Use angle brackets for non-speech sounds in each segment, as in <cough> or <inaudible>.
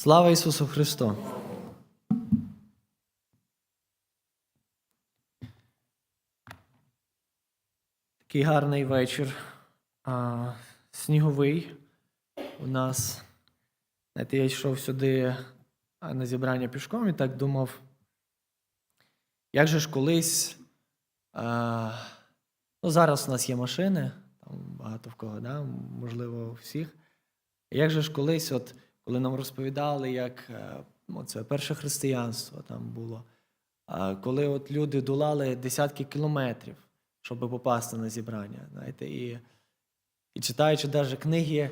Слава Ісусу Христу! Такий гарний вечір. А, сніговий. У нас. Знаєте, я йшов сюди на зібрання пішком і так думав. Як же ж колись. А, ну, зараз у нас є машини, там багато в кого, да? можливо, всіх. Як же ж колись, от, коли нам розповідали, як е, ну, це перше християнство там було, коли от люди долали десятки кілометрів, щоб попасти на зібрання, знаєте, і, і читаючи навіть книги,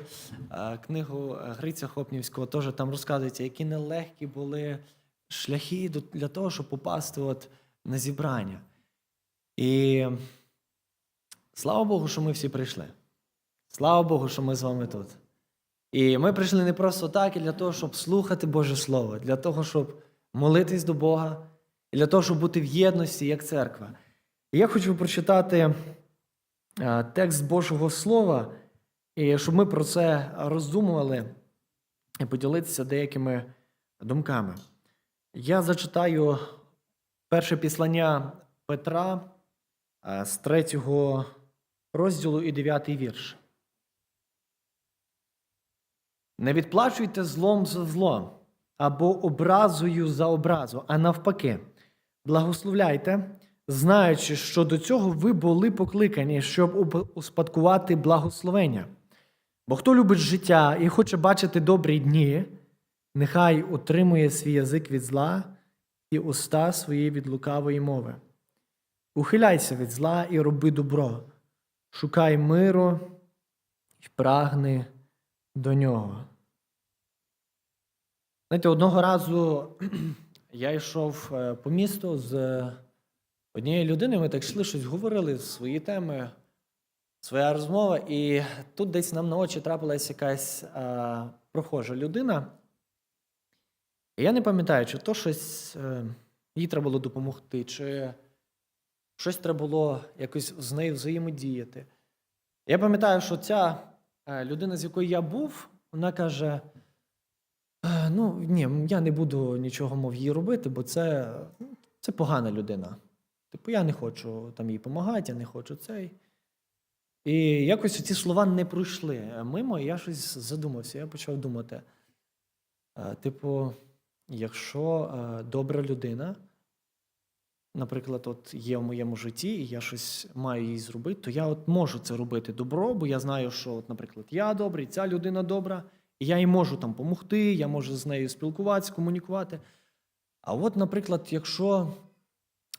е, книгу Гриця Хопнівського, теж там розказується, які нелегкі були шляхи для того, щоб попасти от на зібрання. І слава Богу, що ми всі прийшли. Слава Богу, що ми з вами тут. І ми прийшли не просто так, і для того, щоб слухати Боже Слово, для того, щоб молитись до Бога, і для того, щоб бути в єдності як церква. І я хочу прочитати е, текст Божого Слова, і щоб ми про це роздумували і поділитися деякими думками. Я зачитаю перше післання Петра е, з третього розділу і дев'ятий вірш. Не відплачуйте злом за зло або образою за образу, а навпаки, благословляйте, знаючи, що до цього ви були покликані, щоб успадкувати благословення. Бо хто любить життя і хоче бачити добрі дні, нехай утримує свій язик від зла і уста свої від лукавої мови. Ухиляйся від зла і роби добро, шукай миру і прагни до нього. Знаєте, одного разу <clears throat> я йшов е, по місту з однією людиною, ми так йшли, щось говорили, свої теми, своя розмова, і тут десь нам на очі трапилась якась а, прохожа людина. І я не пам'ятаю, чи то щось е, їй треба було допомогти, чи щось треба було якось з нею взаємодіяти. Я пам'ятаю, що ця е, людина, з якою я був, вона каже: «Е, ну, ні, я не буду нічого мов їй робити, бо це, це погана людина. Типу, я не хочу там їй допомагати, я не хочу цей. І якось ці слова не пройшли мимо, і я щось задумався. Я почав думати: е, типу, якщо е, добра людина, наприклад, от є в моєму житті, і я щось маю їй зробити, то я от можу це робити добро, бо я знаю, що, от, наприклад, я добрий, ця людина добра, і я їй можу там допомогти, я можу з нею спілкуватися, комунікувати. А от, наприклад, якщо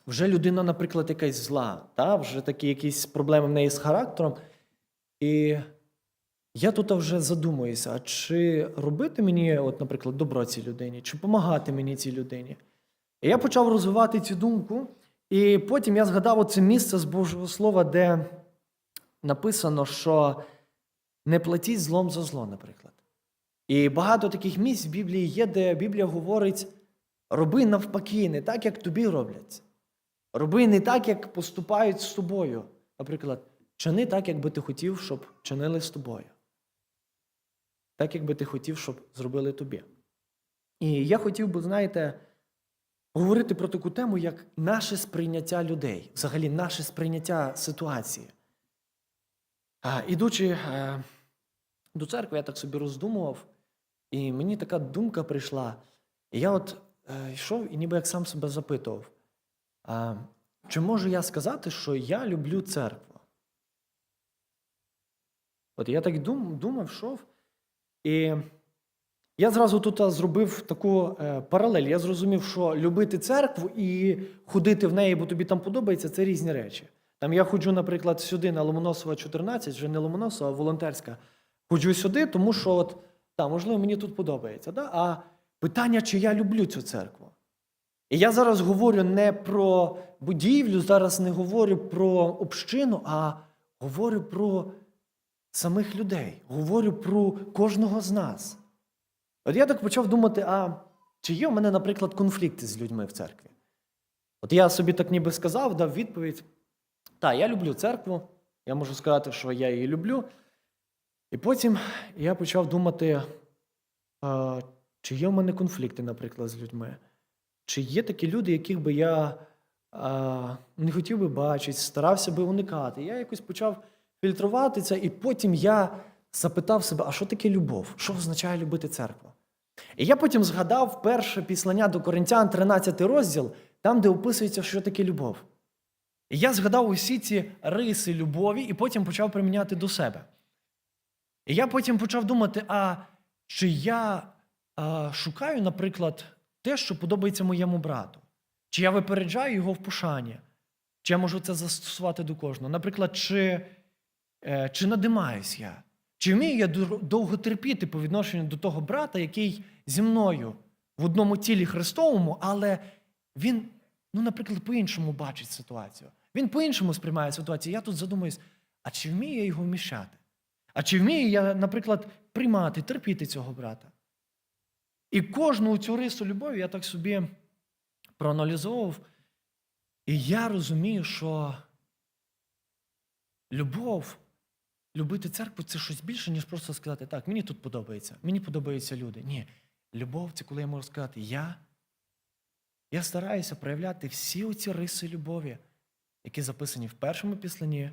вже людина, наприклад, якась зла, та, вже такі якісь проблеми в неї з характером, і я тут вже задумуюся, а чи робити мені, от, наприклад, добро цій людині, чи допомагати мені цій людині? І я почав розвивати цю думку, і потім я згадав оце місце з Божого Слова, де написано, що не платіть злом за зло, наприклад. І багато таких місць в Біблії є, де Біблія говорить: роби навпаки, не так, як тобі роблять. Роби не так, як поступають з тобою. Наприклад, чини так, як би ти хотів, щоб чинили з тобою. Так, як би ти хотів, щоб зробили тобі. І я хотів би, знаєте, говорити про таку тему, як наше сприйняття людей, взагалі наше сприйняття ситуації. А, ідучи е, до церкви, я так собі роздумував, і мені така думка прийшла. І я от е, йшов і ніби як сам себе запитував, а, чи можу я сказати, що я люблю церкву? От я так дум, думав, йшов, і я зразу тут зробив таку е, паралель. Я зрозумів, що любити церкву і ходити в неї, бо тобі там подобається, це різні речі. Там я ходжу, наприклад, сюди на Ломоносова 14, вже не Ломоносова, а волонтерська. Ходжу сюди, тому що, от, та, можливо, мені тут подобається. Да? А питання, чи я люблю цю церкву. І я зараз говорю не про будівлю, зараз не говорю про общину, а говорю про самих людей, говорю про кожного з нас. От я так почав думати, а чи є в мене, наприклад, конфлікти з людьми в церкві? От я собі так ніби сказав, дав відповідь: так, я люблю церкву, я можу сказати, що я її люблю. І потім я почав думати, а, чи є в мене конфлікти, наприклад, з людьми, чи є такі люди, яких би я а, не хотів би бачити, старався би уникати. Я якось почав фільтрувати це, і потім я запитав себе, а що таке любов? Що означає любити церкву? І я потім згадав перше післання до Коринтян, 13 розділ, там, де описується, що таке любов. І я згадав усі ці риси любові і потім почав приміняти до себе. І я потім почав думати: а чи я а, шукаю, наприклад, те, що подобається моєму брату? Чи я випереджаю його в пошані? Чи я можу це застосувати до кожного? Наприклад, чи, е, чи надимаюсь я? Чи вмію я довго терпіти по відношенню до того брата, який зі мною в одному тілі Христовому, але він, ну, наприклад, по-іншому бачить ситуацію. Він по-іншому сприймає ситуацію. Я тут задумуюсь, а чи вмію я його вміщати? А чи вмію я, наприклад, приймати, терпіти цього брата? І кожну цю рису любові я так собі проаналізовував, і я розумію, що любов, любити церкву це щось більше, ніж просто сказати, так, мені тут подобається, мені подобаються люди. Ні, любов це коли я можу сказати, я, я стараюся проявляти всі оці риси любові, які записані в першому післанні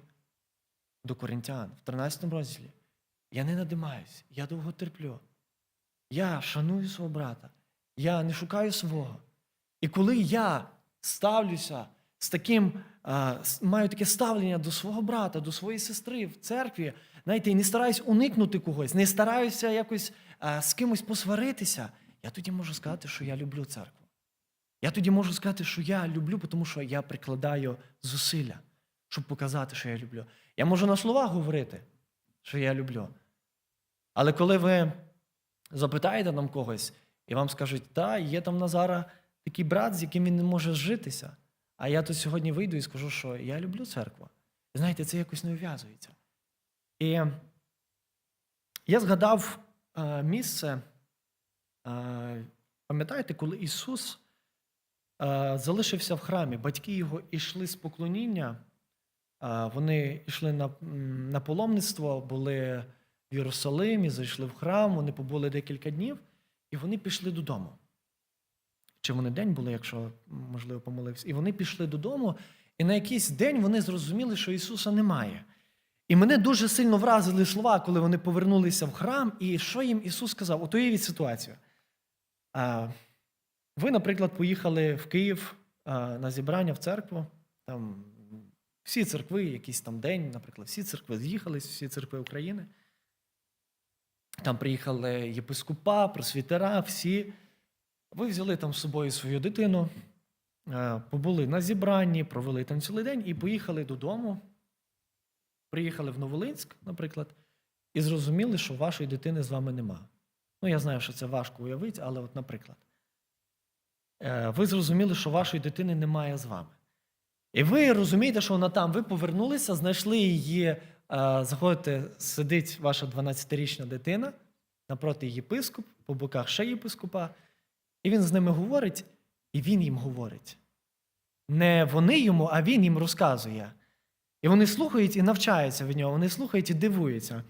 до Коринтян, в 13 розділі. Я не надимаюсь, я довго терплю. Я шаную свого брата, я не шукаю свого. І коли я ставлюся з таким, маю таке ставлення до свого брата, до своєї сестри в церкві, знаєте, і не стараюсь уникнути когось, не стараюся якось з кимось посваритися, я тоді можу сказати, що я люблю церкву. Я тоді можу сказати, що я люблю, тому що я прикладаю зусилля, щоб показати, що я люблю. Я можу на словах говорити, що я люблю. Але коли ви запитаєте нам когось, і вам скажуть, та, є там Назара такий брат, з яким він не може зжитися. А я тут сьогодні вийду і скажу, що я люблю церкву. Знаєте, це якось не ув'язується. І я згадав е, місце, е, пам'ятаєте, коли Ісус е, залишився в храмі, батьки його йшли з поклоніння, вони йшли на, на паломництво, були в Єрусалимі, зайшли в храм, вони побули декілька днів, і вони пішли додому. Чи вони день були, якщо, можливо, помилився. І вони пішли додому, і на якийсь день вони зрозуміли, що Ісуса немає. І мене дуже сильно вразили слова, коли вони повернулися в храм, і що їм Ісус сказав? От уявіть ситуацію. Ви, наприклад, поїхали в Київ на зібрання в церкву. Там всі церкви, якийсь там день, наприклад, всі церкви з'їхались, всі церкви України. Там приїхали єпископа, просвітера, всі. Ви взяли там з собою свою дитину, е, побули на зібранні, провели там цілий день і поїхали додому. Приїхали в Новолинськ, наприклад, і зрозуміли, що вашої дитини з вами нема. Ну, я знаю, що це важко уявити, але от, наприклад, Е, ви зрозуміли, що вашої дитини немає з вами. І ви розумієте, що вона там, ви повернулися, знайшли її, е, заходите, сидить ваша 12-річна дитина, напроти єпископ, по боках ще єпископа, і він з ними говорить, і він їм говорить. Не вони йому, а він їм розказує. І вони слухають і навчаються від нього, вони слухають і дивуються.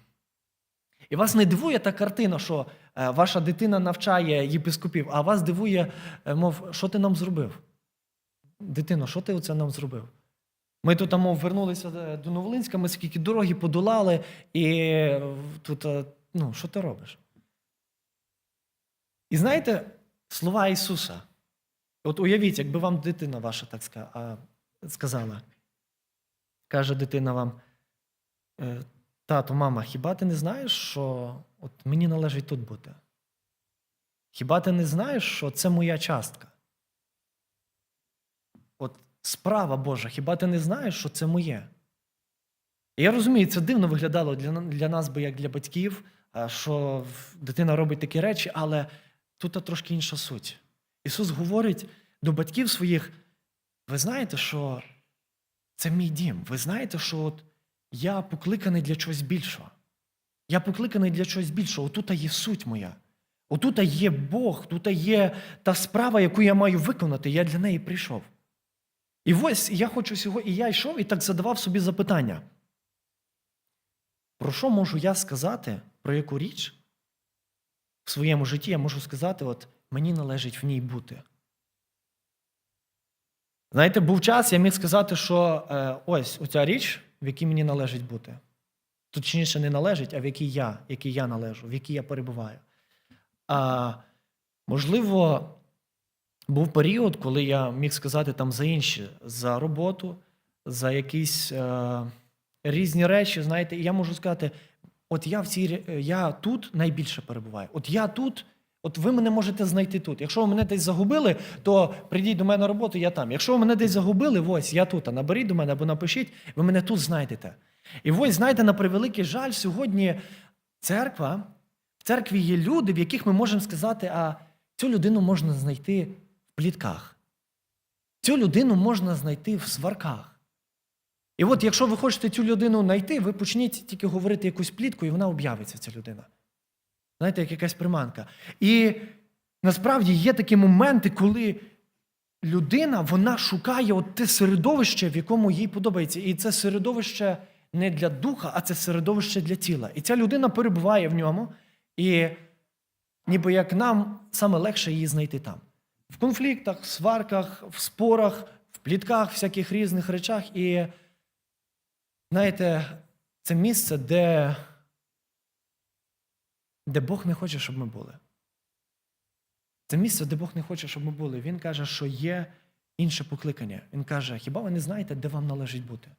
І вас не дивує та картина, що е, ваша дитина навчає єпископів, а вас дивує, е, мов, що ти нам зробив? Дитино, що ти оце нам зробив? Ми тут мов, вернулися е, до Новолинська, ми скільки дороги подолали, і тут, ну, що ти робиш? І знаєте, слова Ісуса. От уявіть, якби вам дитина ваша так сказала. Каже дитина вам, «Е, тато, мама, хіба ти не знаєш, що от мені належить тут бути? Хіба ти не знаєш, що це моя частка? От справа Божа, хіба ти не знаєш, що це моє? І я розумію, це дивно виглядало для, для нас, би як для батьків, що дитина робить такі речі, але тут трошки інша суть. Ісус говорить до батьків своїх: ви знаєте, що це мій дім. Ви знаєте, що от я покликаний для чогось більшого. Я покликаний для чогось більшого. Отут є суть моя. Отут є Бог, тут є та справа, яку я маю виконати. Я для неї прийшов. І ось я хочу сьогодні, і я йшов і так задавав собі запитання. Про що можу я сказати, про яку річ в своєму житті, я можу сказати, от мені належить в ній бути. Знаєте, був час, я міг сказати, що е, ось оця річ, в якій мені належить бути. Точніше, не належить, а в якій я, якій я належу, в якій я перебуваю. А, можливо, був період, коли я міг сказати там за інші, за роботу, за якісь е, різні речі, знаєте, і я можу сказати: от я в цій я тут найбільше перебуваю. От я тут, от ви мене можете знайти тут. Якщо ви мене десь загубили, то прийдіть до мене на роботу, я там. Якщо ви мене десь загубили, ось я тут. А наберіть до мене або напишіть, ви мене тут знайдете. І ось, знаєте, на превеликий жаль, сьогодні церква, в церкві є люди, в яких ми можемо сказати, а цю людину можна знайти в плітках. Цю людину можна знайти в сварках. І от якщо ви хочете цю людину знайти, ви почніть тільки говорити якусь плітку, і вона об'явиться, ця людина. Знаєте, як якась приманка. І насправді є такі моменти, коли людина вона шукає от те середовище, в якому їй подобається. І це середовище не для духа, а це середовище для тіла. І ця людина перебуває в ньому, і ніби як нам саме легше її знайти там. В конфліктах, в сварках, в спорах, в плітках, всяких різних речах. І знаєте, це місце, де, де Бог не хоче, щоб ми були. Це місце, де Бог не хоче, щоб ми були. Він каже, що є інше покликання. Він каже: хіба ви не знаєте, де вам належить бути?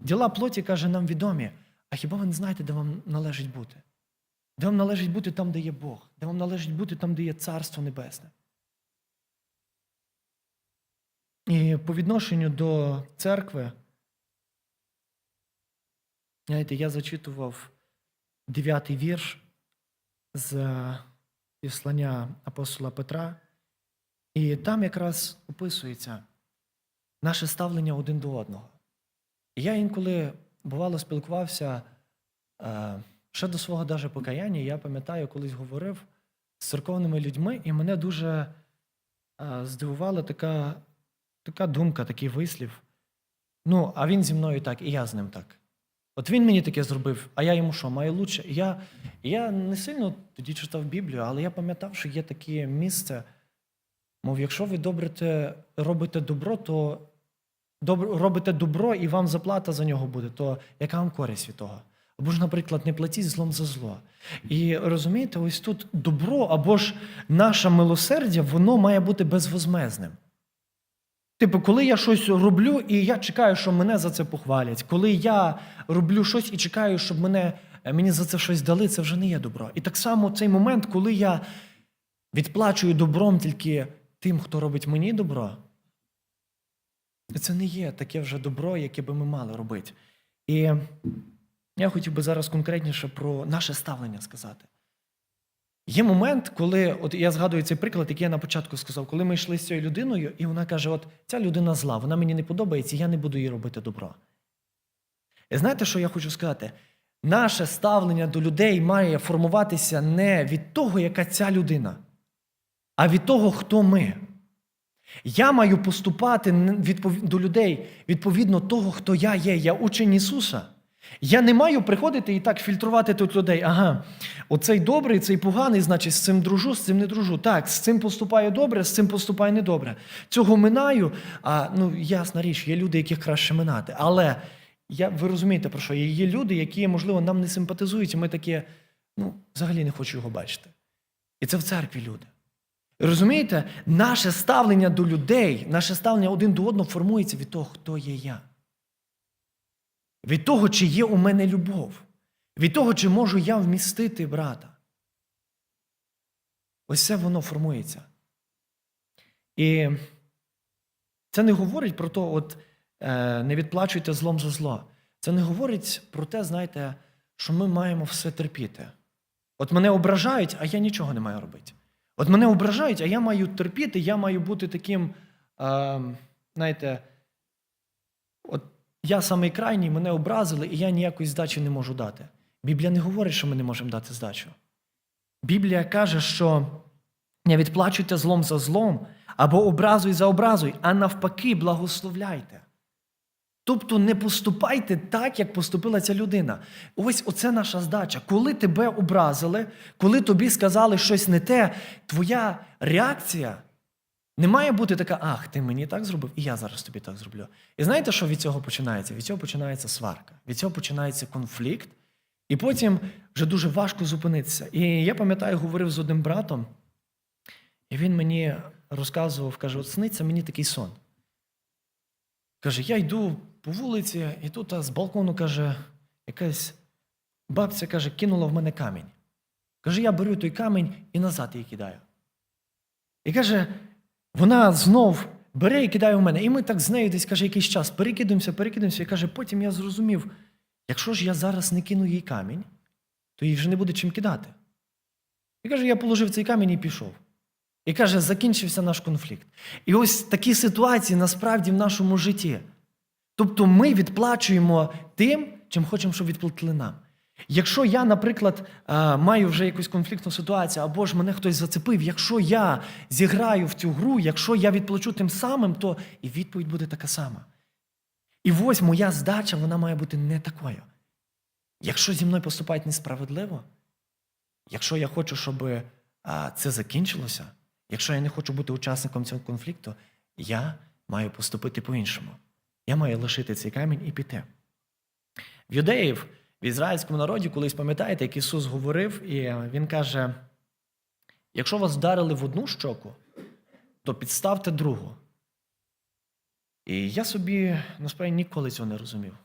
Діла плоті, каже, нам відомі, а хіба ви не знаєте, де вам належить бути? Де вам належить бути там, де є Бог, де вам належить бути там, де є Царство Небесне. І по відношенню до церкви, знаєте, я зачитував дев'ятий вірш з післання апостола Петра, і там якраз описується наше ставлення один до одного. Я інколи бувало спілкувався е, ще до свого даже покаяння, я пам'ятаю, колись говорив з церковними людьми, і мене дуже е, здивувала така, така думка, такий вислів. Ну, а він зі мною так, і я з ним так. От він мені таке зробив, а я йому що, маю лучше? Я, я не сильно тоді читав Біблію, але я пам'ятав, що є таке місце. Мов, якщо ви добрите, робите добро, то добро, робите добро і вам заплата за нього буде, то яка вам користь від того? Або ж, наприклад, не платіть злом за зло. І розумієте, ось тут добро або ж наше милосердя, воно має бути безвозмезним. Типу, коли я щось роблю, і я чекаю, що мене за це похвалять. Коли я роблю щось і чекаю, щоб мене, е, мені за це щось дали, це вже не є добро. І так само цей момент, коли я відплачую добром тільки тим, хто робить мені добро, це не є таке вже добро, яке би ми мали робити. І я хотів би зараз конкретніше про наше ставлення сказати. Є момент, коли, от я згадую цей приклад, який я на початку сказав, коли ми йшли з цією людиною, і вона каже: от ця людина зла, вона мені не подобається, я не буду їй робити добро. І знаєте, що я хочу сказати? Наше ставлення до людей має формуватися не від того, яка ця людина, а від того, хто ми. Я маю поступати до людей відповідно того, хто я є. Я учень Ісуса. Я не маю приходити і так фільтрувати тут людей. Ага, оцей добрий, цей поганий, значить, з цим дружу, з цим не дружу. Так, з цим поступаю добре, з цим поступаю недобре. Цього минаю. А ну, ясна річ, є люди, яких краще минати. Але я, ви розумієте, про що? Є люди, які, можливо, нам не симпатизують, і ми такі, ну, взагалі не хочу його бачити. І це в церкві люди. Розумієте, наше ставлення до людей, наше ставлення один до одного формується від того, хто є я. Від того, чи є у мене любов, від того, чи можу я вмістити брата. Ось це воно формується. І це не говорить про те, от е, не відплачуйте злом за зло. Це не говорить про те, знаєте, що ми маємо все терпіти. От мене ображають, а я нічого не маю робити. От мене ображають, а я маю терпіти, я маю бути таким, е, знаєте, от я самий крайній, мене образили, і я ніякої здачі не можу дати. Біблія не говорить, що ми не можемо дати здачу. Біблія каже, що не відплачуйте злом за злом або образуй за образуй, а навпаки, благословляйте. Тобто не поступайте так, як поступила ця людина. Ось оце наша здача. Коли тебе образили, коли тобі сказали щось не те, твоя реакція не має бути така, ах, ти мені так зробив, і я зараз тобі так зроблю. І знаєте, що від цього починається? Від цього починається сварка, від цього починається конфлікт, і потім вже дуже важко зупинитися. І я пам'ятаю, говорив з одним братом, і він мені розказував, каже: от сниться мені такий сон. Каже, я йду по вулиці, і тут а, з балкону каже, якась бабця каже, кинула в мене камінь. Каже, я беру той камінь і назад її кидаю. І каже, вона знов бере і кидає в мене. І ми так з нею десь каже, якийсь час перекидуємося, перекидуємося. І каже, потім я зрозумів, якщо ж я зараз не кину їй камінь, то їй вже не буде чим кидати. І каже, я положив цей камінь і пішов. І каже, закінчився наш конфлікт. І ось такі ситуації насправді в нашому житті. Тобто ми відплачуємо тим, чим хочемо, щоб відплатили нам. Якщо я, наприклад, е, маю вже якусь конфліктну ситуацію, або ж мене хтось зацепив, якщо я зіграю в цю гру, якщо я відплачу тим самим, то і відповідь буде така сама. І ось моя здача, вона має бути не такою. Якщо зі мною поступають несправедливо, якщо я хочу, щоб це закінчилося, якщо я не хочу бути учасником цього конфлікту, я маю поступити по-іншому. Я маю лишити цей камінь і піти. В юдеїв, в ізраїльському народі, колись пам'ятаєте, як Ісус говорив, і Він каже: якщо вас вдарили в одну щоку, то підставте другу. І я собі насправді ніколи цього не розумів.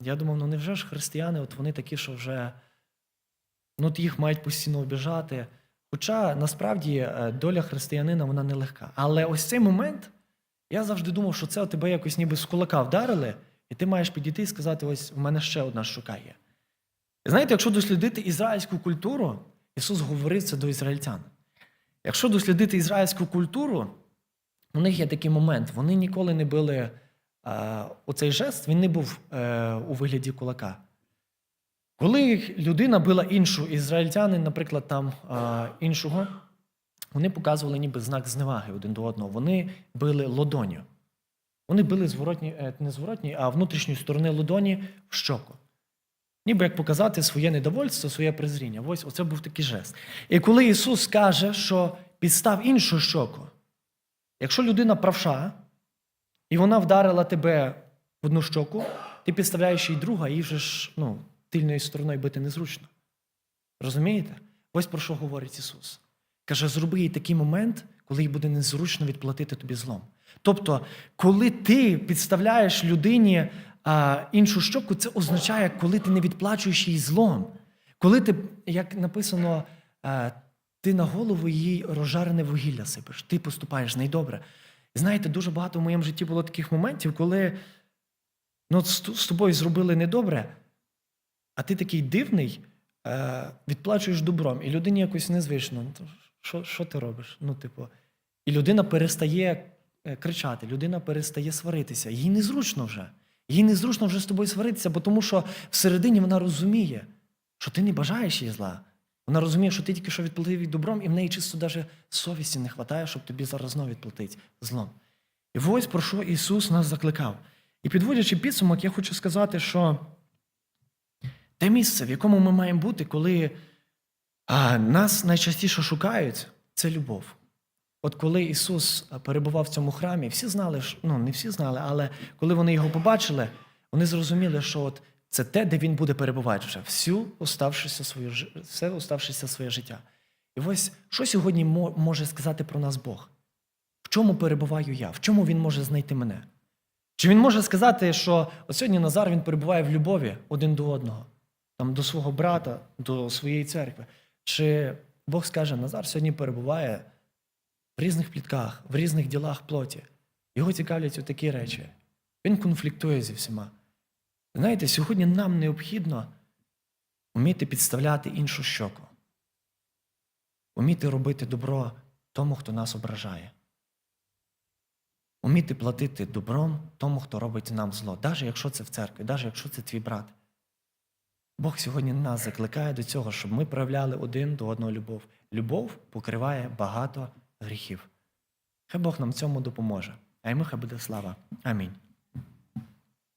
Я думав, ну невже ж християни, от вони такі, що вже ну, от їх мають постійно обіжати. Хоча насправді е, доля християнина вона нелегка. Але ось цей момент я завжди думав, що це тебе якось ніби з кулака вдарили, і ти маєш підійти і сказати: ось у мене ще одна щука є. І знаєте, якщо дослідити ізраїльську культуру, Ісус говорив це до ізраїльтян. Якщо дослідити ізраїльську культуру, у них є такий момент, вони ніколи не били а, оцей жест, він не був е, у вигляді кулака. Коли людина била іншу, ізраїльтяни, наприклад, там а, іншого, вони показували ніби знак зневаги один до одного. Вони били лодоню. Вони били зворотні, е, не зворотні, а внутрішньої сторони лодоні в щоку. Ніби як показати своє недовольство, своє презріння. Ось оце був такий жест. І коли Ісус каже, що підстав іншу щоку, якщо людина правша, і вона вдарила тебе в одну щоку, ти підставляєш їй другу, а їй вже ж ну, тильною стороною бити незручно. Розумієте? Ось про що говорить Ісус. Каже, зроби їй такий момент, коли їй буде незручно відплатити тобі злом. Тобто, коли ти підставляєш людині а, іншу щоку, це означає, коли ти не відплачуєш їй злом. Коли ти, як написано, а, ти на голову їй розжарене вугілля сипеш, ти поступаєш найдобре. І знаєте, дуже багато в моєму житті було таких моментів, коли ну, з з тобою зробили недобре, а ти такий дивний, е, відплачуєш добром, і людині якось незвично. Ну, Що, що ти робиш? Ну, типу, і людина перестає е, кричати, людина перестає сваритися. Їй незручно вже. Їй незручно вже з тобою сваритися, бо тому що всередині вона розуміє, що ти не бажаєш їй зла. Вона розуміє, що ти тільки що відплатив їй добром, і в неї чисто навіть совісті не вистачає, щоб тобі зараз знову відплатити злом. І ось про що Ісус нас закликав. І підводячи підсумок, я хочу сказати, що те місце, в якому ми маємо бути, коли а, нас найчастіше шукають, це любов. От коли Ісус перебував в цьому храмі, всі знали, ну не всі знали, але коли вони його побачили, вони зрозуміли, що от це те, де він буде перебувати вже всю оставшися свою, все оставшися своє життя. І ось що сьогодні мо- може сказати про нас Бог? В чому перебуваю я? В чому він може знайти мене? Чи він може сказати, що от сьогодні Назар він перебуває в любові один до одного, там, до свого брата, до своєї церкви? Чи Бог скаже, Назар сьогодні перебуває різних плітках, в різних ділах плоті. Його цікавлять такі речі. Він конфліктує зі всіма. Знаєте, сьогодні нам необхідно вміти підставляти іншу щоку, вміти робити добро тому, хто нас ображає. Уміти платити добром тому, хто робить нам зло, навіть якщо це в церкві, навіть якщо це твій брат. Бог сьогодні нас закликає до цього, щоб ми проявляли один до одного любов. Любов покриває багато гріхів. Хай Бог нам в цьому допоможе. А йому хай буде слава. Амінь.